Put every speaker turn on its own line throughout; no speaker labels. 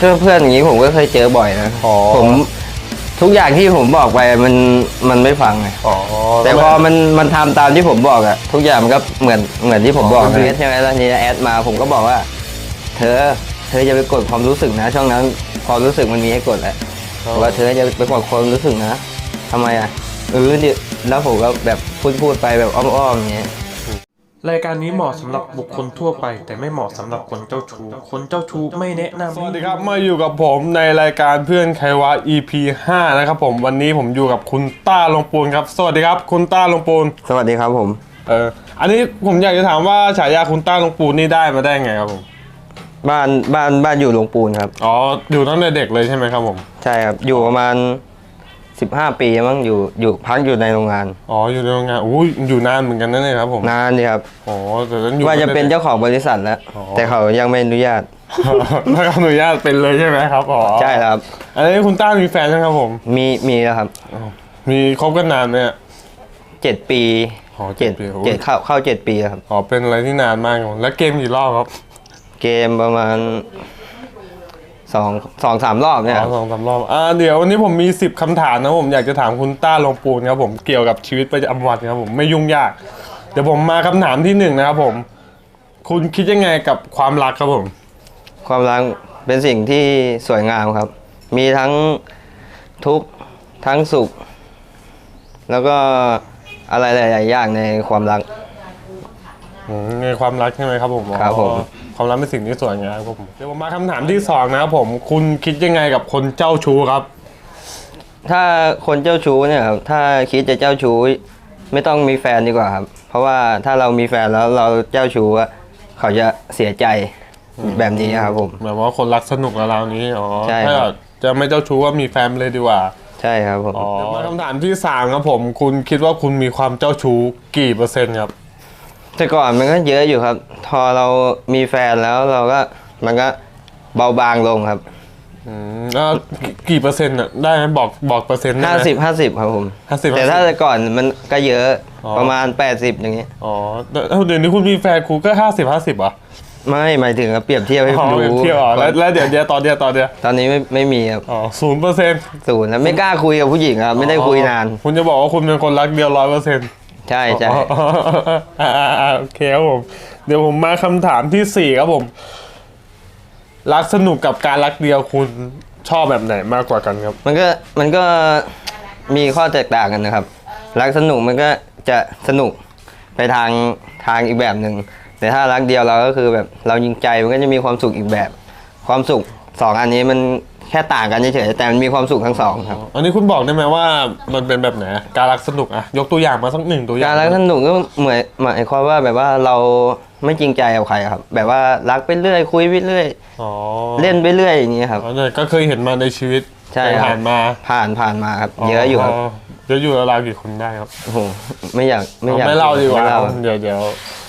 เพื่อนเพื่อนอย่างนี้ผมก็เคยเจอบ่อยนะ
อ๋อ
ผมทุกอย่างที่ผมบอกไปมันมันไม่ฟังไง
อ๋อ
แต่พอมันมันทำตามที่ผมบอกอะทุกอย่างมันก็เหมือนเหมือนที่ผมบอก
อ๋อ
นะใช่ไหมแล้วทีนี้แอดมาผมก็บอกว่า เธอ เธอจะไปกดความรู้สึกนะ ช่องนั้นความรู้สึกมันมีให้กดแหละบอกว่า เธอจะไปกดความรู้สึกนะทำไมอะเออเดี๋ยวแล้วผมก็แบบพูดพูดไปแบบอ้อมๆอย่างเงี้ย
รายการนี้เหมาะสำหรับบุคคลทั่วไป แต่ไม่เหมาะสำหรับคนเจ้าชู้ คนเจ้าชู้ไม่แนะนำ
สวัสดีครับมาอยู่กับผมในรายการเพื่อนใครวะ EP 5 นะครับผมวันนี้ผมอยู่กับคุณต้าลงปูนครับ สวัสดีครับ คุณต้าลงปูน
สวัสดีครับผม
เอออันนี้ผมอยากจะถามว่าฉายาคุณต้าลงปูนนี่ได้มาได้ไงครับผม
บ้านบ้านบ้านอยู่หลวงปูนครับ
อ๋ออยู่ตั้งแต่เด็กเลยใช่ไหมครับผม
ใช่ครับอยู่ประมาณ สิบห้าปีมั้งอยู่อยู่พักอยู่ในโรงงาน
อ๋ออยู่ในโรงงานอุ้ยอยู่นานเหมือนกันนั่นเลยครับผม
นานดีครับ
อ๋อแต่นั้นอยู่
ว่าจะเป็นเจ้าของบริษัทแล้ว
อ๋อ
แต่เขายังไม่อนุญาต
ถ้าอนุญาตเป็นเลยใช่ไหมครับอ๋อ
ใช่ครับ
อันนี้คุณต้ามีแฟนใช่ไหมครับผม
มีมีแล้วครับ
มีคบกันนานไหมอะ
เจ็ดปี
อ๋อเจ็
เจ็
ด
ด
ปีโอ้ย
เจ็ดเข้าเข้าเจ็ดปีแล้วครับ
อ๋อเป็นอะไรที่นานมากครับผมแล้วเกมกี่รอบครับ
เกมประมาณ สองสองสามรอบเนี่ย
อ๋
ค
อ
รับ
สองสามรอบอ่าเดี๋ยววันนี้ผมมี10คำถามนะผมอยากจะถามคุณต้าลงปูนครับผมเกี่ยวกับชีวิตประจำวันครับผมไม่ยุ่งยาก เดี๋ยวผมมาคำถามที่หนึ่งนะครับผม คุณคิดยังไงกับความรักครับผม
ความรักเป็นสิ่งที่สวยงามครับ มีทั้งทุกข์ทั้งสุข แล้วก็อะไรหลายๆอย่างในความรัก
อืมในความรักใช่ไหมครับผม
ครับผม
อ๋อ ความรักเป็นสิ่งที่สวยงามครับผมเดี๋ยวผมมาคำถามที่สองนะครับผมคุณคิดยังไงกับคนเจ้าชู้ครับ
ถ้าคนเจ้าชู้เนี่ยครับถ้าคิดจะเจ้าชู้ไม่ต้องมีแฟนดีกว่าครับ เพราะว่าถ้าเรามีแฟนแล้วเราเจ้าชู้อะเขาจะเสียใจแบบนี้ครับผม
แบบว่าคนรักสนุกแล้วเรานี้อ๋อ
ใช่ครับ
ถ้าจะไม่เจ้าชู้ก็มีแฟนไปเลยดีกว่า
ใช่ครับผม
อ๋อเดี๋ยวมาคำถามที่สามครับผม คุณคิดว่าคุณมีความเจ้าชู้กี่เปอร์เซ็นต์ครับ
แต่ก่อนมันก็เยอะอยู่ครับ พอเรามีแฟนแล้วเราก็มันก็เบาบางลงครับ
อืมแล้วกี่กี่เปอร์เซ็นต์อะได้ไหมบอกบอกเปอร์เซ็นต์ได้
ห้า
ไหม
สิบห้าสิบครับผม
ห้าสิบ
แต่ถ้าแต่ก่อนมันก็เยอะ
อ๋อ
ประมาณแปดสิบอย่างเงี้ย
อ๋อแต่เอ้าเดี๋ยวนี้คุณมีแฟนคุณก็ห้าสิบห้าสิบอะ
ไม่หมายถึงว่าเปรียบเทียบให้
อ๋อ
ดู
เที่ยวอ๋อแล้วแล้วเดี๋ยวเดี๋ยวตอนเดียวตอนเดียว
ตอนนี้ไม่ไม่มีครับ
อ๋อศูนย์เปอร์เซ็นต์
ศูนย์แล้วไม่กล้าคุยกับผู้หญิงครับไม่ได้คุยนาน
คุณจะบอกว่าคุณเป็นคนรักเดียวร้อยเปอร์เซ็นต์
ใช่ใช่
อ่าอ่าอ่าโอเคครับผม เดี๋ยวผมมาคำถามที่สี่ครับผม รักสนุกกับการรักเดียวคุณชอบแบบไหนมากกว่ากันครับ
มันก็มันก็มีข้อแตกต่างกันนะครับ รักสนุกมันก็จะสนุกไปทางทางอีกแบบหนึ่งแต่ถ้ารักเดียวเราก็คือแบบเรายิงใจมันก็จะมีความสุขอีกแบบ ความสุขสองอันนี้มัน แค่ต่างกันเฉยๆแต่มันมีความสุขทั้งสองครับ
อันนี้คุณบอกได้ไหมว่ามันเป็นแบบไหนการรักสนุกอะยกตัวอย่างมาสักหนึ่งตัวอย่า
การ
ง
รักสนุกก็เหมือนหมายความว่าแบบว่าเราไม่จริงใจกับใครครับ แบบว่ารักไปเรื่อยคุยไปเรื่อย
อ๋อ
เล่นไปเรื่อยอย่างนี้ครับ
อ๋อเนี่ยก็เคยเห็นมาในชีวิต
ใช่ครับ
ผ่านมา
ผ่านผ่านมาครับเยอะอยู่ครับ
เยอะอยู่ราวๆกี่คนได้ครับ
โอ้โหไม่อยากไม่อยาก
ไม่เล่าดีกว่า
ไม่เล่า
เดี๋ยวเดี๋ยว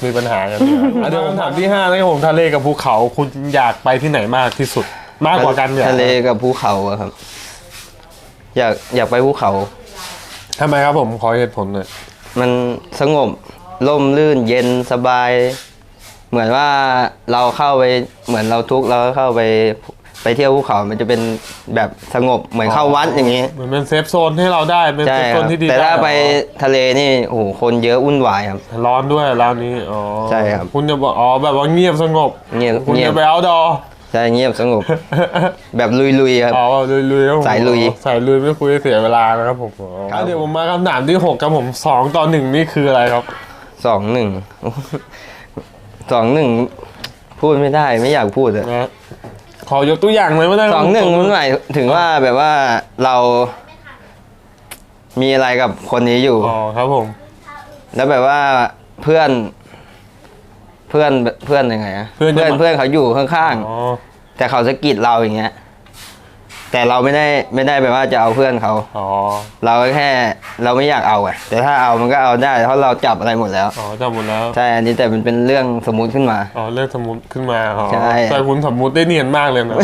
มีปัญหากันอะเดี๋ยวคำถามที่ห้านะครับผมทะเลกับภูเขาคุณอยากไปที่ไหนมากที่สุด มากกว่ากันเนี่ย
ทะเลกับภูเขาอะครับ อยากอยากไปภูเขา
ทำไมครับผมขอเหตุผลหน่อย
มันสงบร่มรื่นเย็นสบาย เหมือนว่าเราเข้าไปเหมือนเราทุกข์เราก็เข้าไปไปเที่ยวภูเขา มันจะเป็นแบบสงบเหมือนเข้าวัดอย่างนี้
เหมือนเป็นเซฟโซนให้เราได้เป็น
ใช่
เซฟ
ค
โซ
รั
น
บ
ที่ดี
แต่ถ้า
ด้
ไปทะเลนี่โอ้โหคนเยอะวุ่นวายครับ
ร้อนด้วยร้านนี้อ๋อ
ใช่ครับ
คุณจะบอกอ๋อแบบว่าเงียบสงบ
เงียบ
คุณ
เงียบ
จะไปเอาดอ
ใช่เงียบสงบ แบบลุยๆครับ
อ๋อลุยลุยๆครับผม
สายลุย
สายลุยไม่คุยเสียเวลานะครับผมอ๋อ
ครับ
เดี๋ยวผมมาคำถามที่หกครับผมสองต่อหนึ่งนี่คืออะไรครับ
สองหนึ่งสองหนึ่งพูดไม่ได้ไม่อยากพูดอะ
นะขอยกตัวอย่างเลยว่าได้
สองหนึ่งมันหมายถึงว่าแบบว่าเรามีอะไรกับคนนี้อยู่
อ๋อครับผม
แล้วแบบว่าเพื่อน เพื่อน เพื่อนยังไงอะ
เพื่อนจะ
เพื่อน
มา
เพื่อนเขาอยู่ข้าง
อ๋อ
ๆ แต่เขาสะกิดเราอย่างเงี้ย แต่เราไม่ได้ไม่ได้แบบว่าจะเอาเพื่อนเขา
อ๋อ
เราก็แค่เราไม่อยากเอาอะแต่ถ้าเอามันก็เอาได้เพราะเราจับอะไรหมดแล้ว
อ๋อจำหมดแล้ว
ใช่อันนี้แต่มันเป็นเรื่องสมมุติขึ้นมา
อ๋อเลือกสมมติขึ้นมาอ๋อ
ใช่
แต่คุณสมมุติได้เนียนมากเลยนะ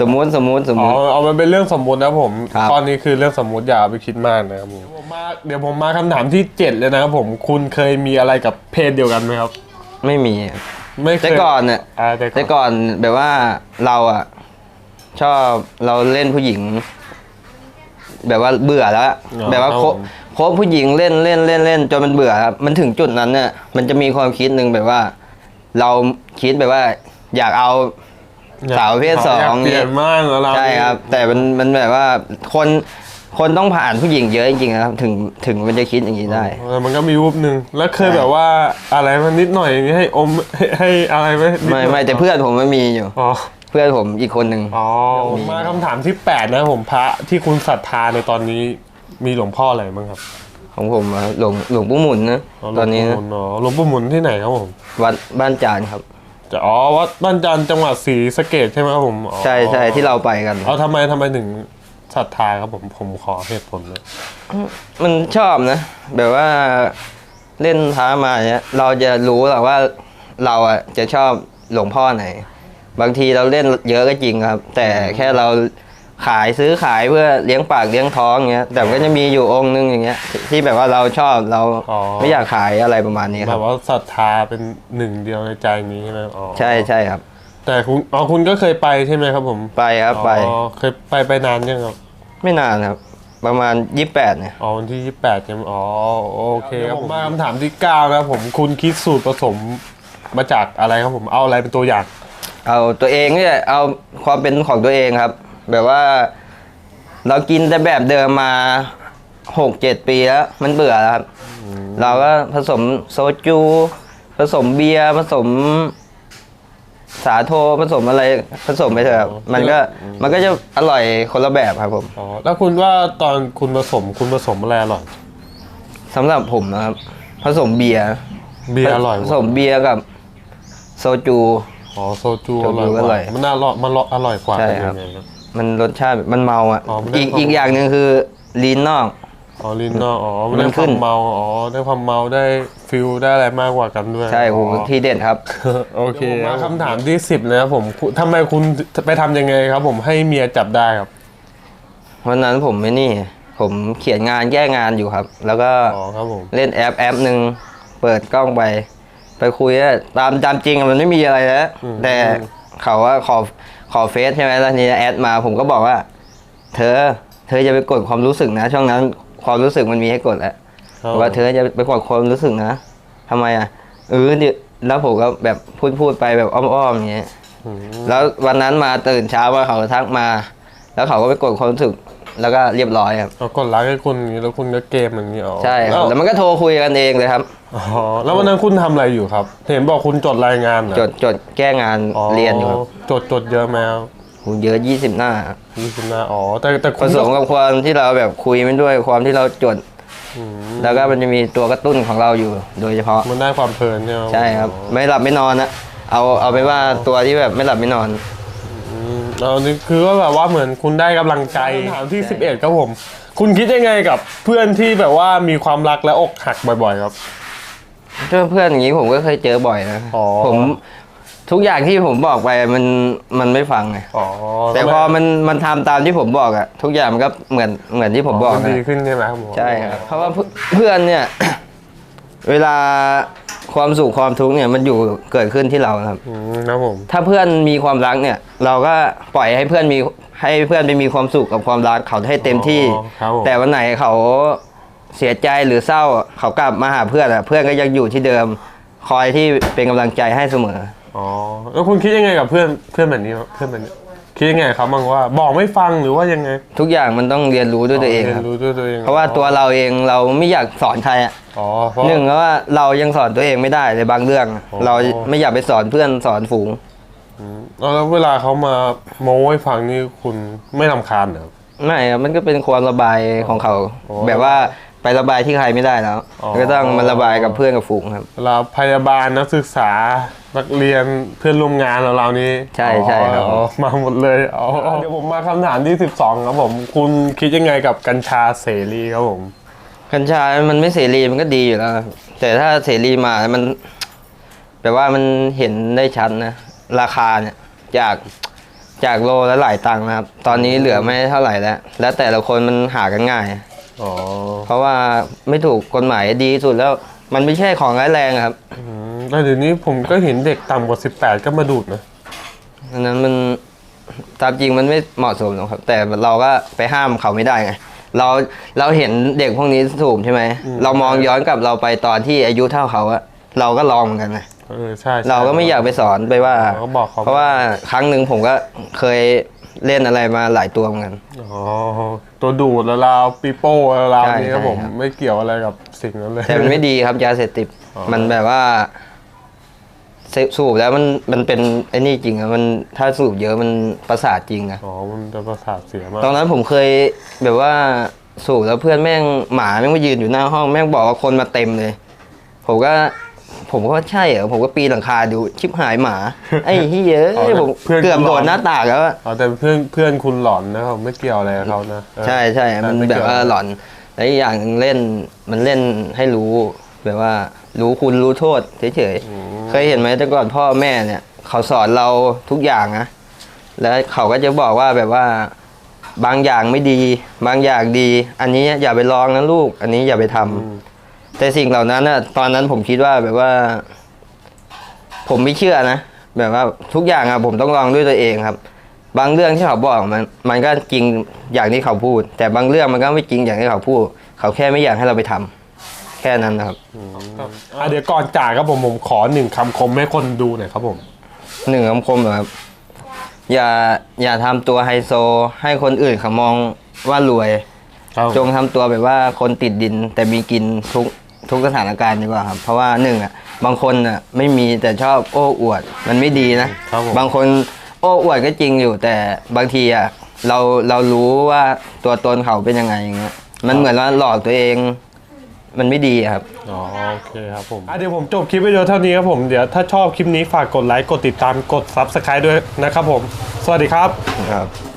สมมุติสมมุติสม
อ๋
มุ
อ
ติ
เอามันเป็นเรื่องสมมุตินะผม
ครับ
ข้อนี้คือเรื่องสมมุติอย่าเอาไปคิดมากนะครับผมเดี๋ยวผมมาเดี๋ยวผมมาคำถามที่เจ็ดเลยนะครับผมคุณเคยมีอะไรกับเพศเดียวกันไหมครับ
ไม่มี
ไม่เคย
แต่ก่อนเนี่ย
อ่าแต่
แต่
ก่อน
ก่อนแบบว่าเราอะชอบเราเล่นผู้หญิง แบบว่าเบื่อแล้วอะ
อ๋อ
แบบว่า
ครับ
โค
ผม
โคบผู้หญิงเล่นเล่นเล่นเล่นจนมันเบื่อครับมันถึงจุดนั้นเนี่ยมันจะมีความคิดหนึ่งแบบว่า เราคิดแบบว่า อยากเอา สาวประเภทสอง
ยากเปลี่ยนมากเหรอเรา
ใช่ครับ แต่มันมันแบบว่าคน คนต้องผ่านผู้หญิงเยอะจริงๆนะครับถึงถึงมันจะคิดอย่างนี้ได้
เออมันก็มีรูปหนึ่งแล้วเคยแบบว่าอะไรมันนิดหน่อยอย่างนี้ให้อมให้ให้อะไรไหมนิดหน่
ไม่
อย
ไม่แต่เพื่อนผมมันมีอยู่
อ๋อ
เพื่อนผมอีกคนหนึ่ง
อ๋อมาคำถามที่แปดนะผมพระที่คุณศรัทธาในตอนนี้มีหลวงพ่ออะไรบ้างครับ
ของผมอะหลวงหลวงปู่หมุนนะตอนนี้
หลว
นะ
งปู่หมุนอ๋อหลวงปู่หมุนที่ไหนครับผม
วัดบ้านจานครับ
จะอ๋อวัดบ้านจันทร์จังหวัดศรีสะเกดใช่ไหมครับผมอ๋อ
ใช่ใช่ที่เราไปกัน
เอาทำไมทำไมถึง ศรัทธาครับผมผมขอเหตุผลเลย
มันชอบนะ แบบว่าเล่นท้ามาเนี้ยเราจะรู้แหละว่าเราอะจะชอบหลวงพ่อไหน บางทีเราเล่นเยอะก็จริงครับ แต่แค่เราขายซื้อขายเพื่อเลี้ยงปากเลี้ยงท้องเงี้ย แต่มันก็จะมีอยู่องค์นึงอย่างเงี้ย ที่แบบว่าเราชอบเรา
อ๋อ
ไม่อยากขายอะไรประมาณนี้ค
แบ
รับบ
ว่าศรัทธาเป็นหนึ่งเดียวในใจนี้ใช่ไหมอ๋อ
ใช่ใช่ครับ
แต่คุณอ๋อคุณก็เคยไปใช่ไหมครับผม
ไปครับไป
อ๋อเคยไปไปนานยังครับ
ไม่นานครับ ประมาณยี่แปดเนี่ย
อ๋อวันที่ยี่แปดใช่ไหมอ๋อโอเคครับผมมาคำถามที่เก้านะครับผมคุณคิดสูตรผสมมาจากอะไรครับผมเอาอะไรเป็นตัวอย่าง
เอาตัวเองเนี่ยเอาความเป็นของตัวเองครับ แบบว่า เรากินแต่แบบเดิมมาหกเจ็ดปีแล้วมันเบื่อแล้วครับ เราก็ผสมโซจู ผสมเบียร์ผสม สาโทผสมอะไรผสมไปเถอะครับมันก็มันก็จะอร่อยคนละแบบครับผม
อ๋อแล้วคุณว่าตอนคุณผสมคุณผสมอะไรอร่อย
สำหรับผมนะครับ ผสมเบียร์
เบียร์อร่อย
ผสมเบียร์กับโซจู
อ๋อโซจู
โซ
อ
จู
ร่อยก
อร่
ว่า
อย
มันน่าอร่อยมันอร่อยกว่า
ใช่
เป็น
ครับ
ยังไงครับ
มันรสชาติมันเมาอะ
อ๋อมันได้
อีก
ความ
อีกอย่างหนึ่งคือลีนนอก
อ๋อลินเนอร์อ๋อมัน
มั
ได้
น
ค
ขึ้
วาน มเมาอ๋อได้ความเมาได้ฟิลได้อะไรมากกว่ากันด้วย
ใช่โห
อ๋อ
ที่เด็ดครับ
โอเคมาคำถามที่สิบนะครับผมคุณทำไมคุณไปทำยังไงครับ ผมให้เมียจับได้ครับ
วันนั้นผมไม่นี่ ผมเขียนงานแก้งานอยู่ครับ แล้วก็
อ๋อครับผม
เล่นแอปแอปหนึ่งเปิดกล้องไป ไปคุยอะตามตามจริงอะมันไม่มีอะไรแล้วแต่เขาว่าขอขอเฟซใช่ไหมแล้วทีนี้แอดมาผมก็บอกว่า เธอ เธอจะไปกดความรู้สึกนะ ช่วงนั้น ความรู้สึกมันมีให้กดแล้ว
ครับ
ว่าเธอจะไปกดความรู้สึกนะทำไมอะเออเดี๋ยวแล้วผมก็แบบพูดพูดไปแบบอ้อมๆอย่างเงี้ย
อืม
แล้ววันนั้นมาตื่นเช้าว่าเขาทักมา แล้วเขาก็ไปกดความรู้สึกแล้วก็เรียบร้อยครับ
เอากดไลค์ให้คุณอย่างนี้แล้วคุณก็เกมอย่างนี้อ๋อ
ใช่ค
แล้
รับ
ว
แล้วมันก็โทรคุยกันเองเลยครับ
อ๋อแล้ววันนั้นคุณทำอะไรอยู่ครับ เห็นบอกคุณจดรายงานเหรอ
จดจดแก้งานเรียนอยู่ครับ
จดจดเยอะไหมครับ
โหเยอะยี่สิบหน้า
ยี่สิบหน้าอ๋อแต่แต่
ผ
คุณ
สมกับความที่เราแบบคุยไปด้วยความที่เราจด
อืม
แล้วก็มันจะมีตัวกระตุ้นของเราอยู่ โดยเฉพาะ
มันได้ความเพลินใช่ไหม
ใช่ครับ
อ๋อ
ไม่หลับไม่นอนนะเอาเอาไปนว่าตัวที่แบบไม่หลับไม่นอน
อืมเอานี่คือว่าแบบว่าเหมือนคุณได้กำลังใจถามที่สิบเอ็ดครับผม คุณคิดยังไงกับเพื่อนที่แบบว่ามีความรักและอกหักบ่อย ๆ ครับ
เพื่อนเพื่อนอย่างนี้ผมก็เคยเจอบ่อยนะ
อ๋อ
ผม ทุกอย่างที่ผมบอกไปมันมันไม่ฟังไง
อ๋อ
แต่พอมันมันทำตามที่ผมบอกอะทุกอย่างมันก็เหมือนเหมือนที่ผมบอก
มัน
นะ
ดีขึ้นใช่ไหมครับผม
ใช่ครับเพราะว่าเพื่อนเพื่อนเนี่ย เวลาความสุขความทุกข์เนี่ยมันอยู่เกิดขึ้นที่เรานะครับ
อืมครับผม
ถ้าเพื่อนมีความรักเนี่ย เราก็ปล่อยให้เพื่อนมีให้เพื่อนไปมีความสุขกับความรักเขาให้เต็มที่
อ๋อครับผม
แต่วันไหนเขาเสียใจหรือเศร้าเขากลับมาหาเพื่อนอะเพื่อนก็ยังอยู่ที่เดิม คอยที่เป็นกำลังใจให้เสมอ
อ๋อแล้วคุณคิดยังไงกับเพื่อนเพื่อนแบบนี้ครับเพื่อนแบบนี้คิดยังไงครับบ้างว่า บอกไม่ฟังหรือว่ายังไง
ทุกอย่างมันต้องเรียนรู้ด้วยตัวเอง
เรี
ค
ย
รับ
นรู้ด้วยตัวเอง
เพราะว่าตัวเราเองเราไม่อยากสอนใครอะ
อ๋อเพราะ
หนึ่งก็ว่าเรายังสอนตัวเองไม่ได้ในบางเรื่อง
อ๋อ
เราไม่อยากไปสอนเพื่อนสอนฝูง
อืมแล้วเวลาเขามาโม้ให้ฟังนี่คุณไม่ลำคาญเหรอ
ไม่ครับมันก็เป็นความระบายของเขา
อ๋อ
แบบว่า ไประบายที่ใครไม่ได้แล้ว
อ๋อ
ก็ต้องมาระบายกับเพื่อนกับฝูงครับ
เวลาพยาบาลนักศึกษานักเรียนเพื่อนร่วมงานเราเรานี้
ใช่ใช่ครับ
อ๋อมาหมดเลยอ๋อเดี๋ยวผมมาคำถามที่ 12 ครับผม คุณคิดยังไงกับกัญชาเสรีครับผม
กัญชา มันไม่เสรีมันก็ดีอยู่แล้วครับแต่ถ้าเสรีมา มัน แปลว่ามันเห็นได้ชัดนะ ราคาเนี่ย จาก จากโลละหลายตังค์นะครับ ตอนนี้เหลือไม่เท่าไหร่แล้ว แล้วแต่ละคนมันหากันง่าย
อ๋อ
เพราะว่าไม่ถูกกฎหมายดีที่สุดแล้ว มันไม่ใช่ของร้ายแรงอะครับ
อืมแต่เดี๋ยวนี้ผมก็เห็นเด็กต่ำกว่า 18 ก็มาดูดนะ
อันนั้นมันตามจริงมันไม่เหมาะสมหรอกครับ แต่เราก็ไปห้ามเขาไม่ได้ไงเราเราเห็นเด็กพวกนี้สูบใช่ไหมเรามองย้อนกลับเราไปตอนที่อายุเท่าเขาอะเราก็ลองเหมือนกันนะ
เออใช่ใช่
เราก็ไม่อยากไปสอนไปว่า
เราก็บอกเขา
เพราะว่าครั้งหนึ่งผมก็เคย เล่นอะไรมาหลายตัวเหมือนกัน
อ๋อ ตัวดูดแล้วลาวปีโป้แล้วลาว
ใช่
นี่ครับ
ใช่
ผม
ครับ
ไม่เกี่ยวอะไรกับสิ่งนั้นเลย
แต่มันไม่ดีครับยาเสพติด
อ๋อ
มันแบบว่าเสพสูบแล้วมันมันเป็นไอ้นี่จริงอะมันถ้าสูบเยอะมันประสาทจริงนะ
อ๋อมันจะประสาทเสียมาก
ตอนนั้นผมเคยแบบว่าสูบแล้วเพื่อนแม่งหมาแม่งมายืนอยู่หน้าห้องแม่งบอกว่าคนมาเต็มเลย ผมก็ ผมก็ว่าใช่เหรอผมก็ปีนหลังคาดูชิบหายหมา ไอ้เฮ้ยเอ้ยผมเกือบโดดหน้าต่างแล้วอะ
อ๋อแต่เพื่อนเพื่อนคุณหลอนนะครับไม่เกี่ยวอะไรกับเขานะเออ
ใช่ใช่มัน
ไม่
แบ
เกี่ย
บว่าหลอนแล้วอีกอย่างหนึ่งเล่นมันเล่นให้รู้ แบบว่ารู้คุณรู้โทษเฉยๆเคยเห็นไหมแต่ก่อนพ่อแม่เนี่ย เขาสอนเราทุกอย่างนะแล้วเขาก็จะบอกว่าแบบว่าบางอย่างไม่ดี บางอย่างดี อันนี้อย่าไปลองนะลูก อันนี้อย่าไปทำ
อืม
แต่สิ่งเหล่านั้นน่ะตอนนั้นผมคิดว่าแบบว่า ผมไม่เชื่อนะแบบว่าทุกอย่างอะผมต้องลองด้วยตัวเองครับ บางเรื่องที่เขาบอกมันมันก็จริงอย่างที่เขาพูด แต่บางเรื่องมันก็ไม่จริงอย่างที่เขาพูด เขาแค่ไม่อยากให้เราไปทำแค่นั้นนะครับ
อะเดี๋ยวก่อนจากครับผมผมขอหนึ่งคำคมให้คนดูหน่อยครับผม
หนึ่งคำคมเหรอครับอย่าอย่าทำตัวไฮโซ ให้คนอื่นเขามองว่ารวย
ครับ
จงทำตัวแบบว่าคนติดดินแต่มีกินทุก ทุกสถานการณ์ดีกว่าครับ เพราะว่าหนึ่งอะบางคนอะไม่มีแต่ชอบโอ้อวด มันไม่ดีนะครับ
ผม
บางคนโอ้อวดก็จริงอยู่แต่บางทีอะเราเรารู้ว่าตัวตนเขาเป็นยังไงอย่างเงี้ยมันเหมือนว่าหลอกตัวเอง มันไม่ดีอะครับ
อ๋อโอเคครับผมอะเดี๋ยวผมจบคลิปวิดีโอเท่านี้ครับผม เดี๋ยวถ้าชอบคลิปนี้ฝากกดไลค์ กดติดตาม กด Subscribe ด้วยนะครับผม สวัสดีครับ
ครับ